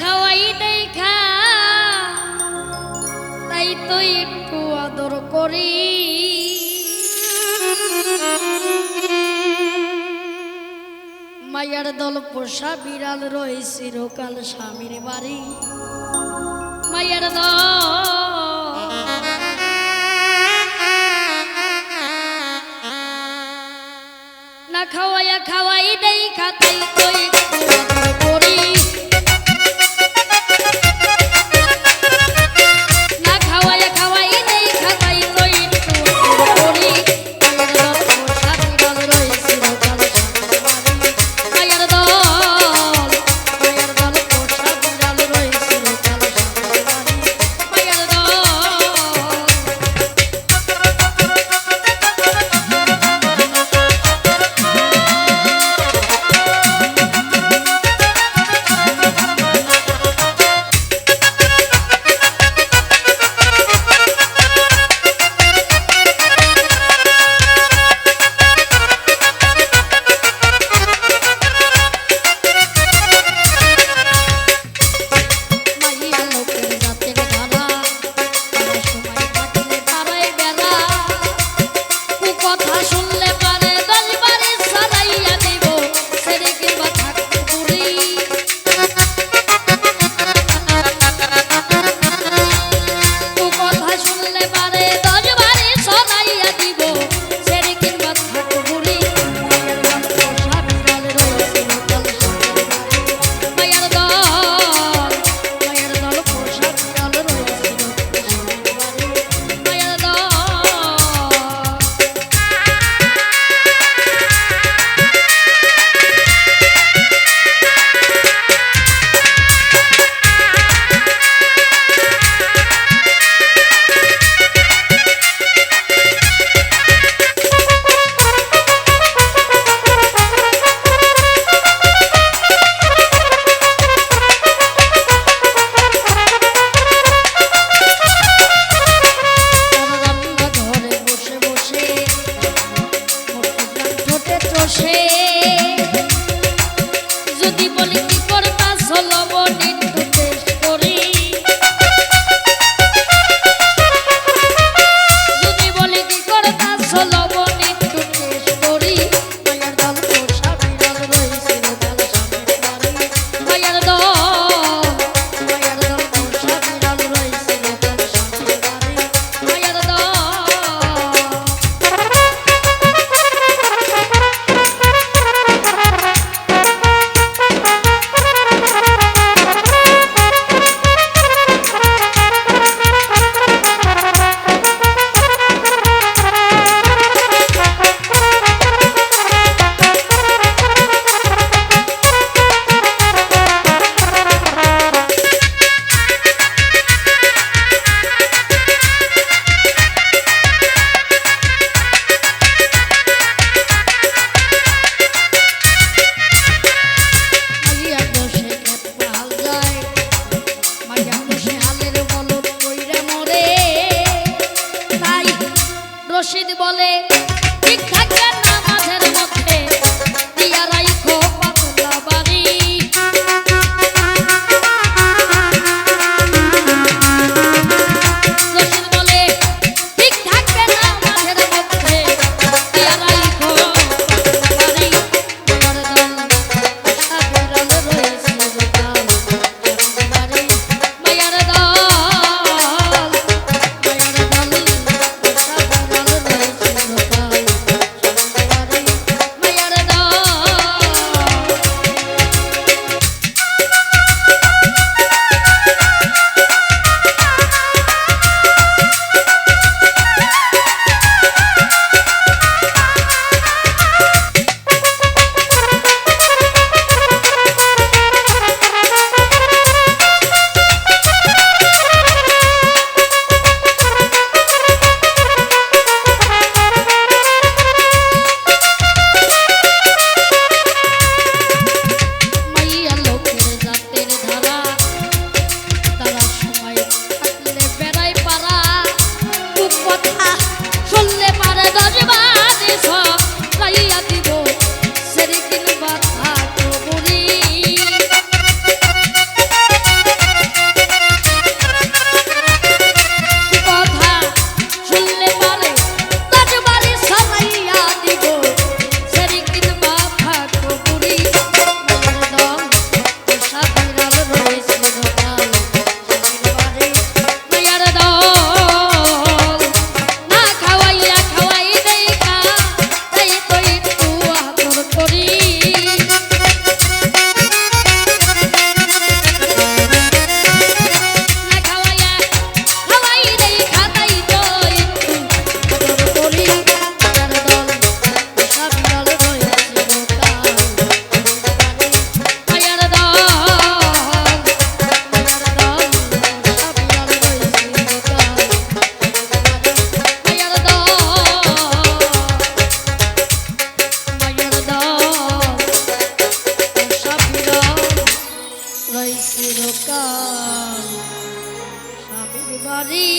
খাওয়াই করি। মায়ার দল পোষা বিড়াল রয়ে চিরকাল স্বামীর বাড়ি। মায়ের দল। না খাওয়াইয়া খাওয়াই দেই খাতাই রই চিরকাল স্বামীর বাড়ি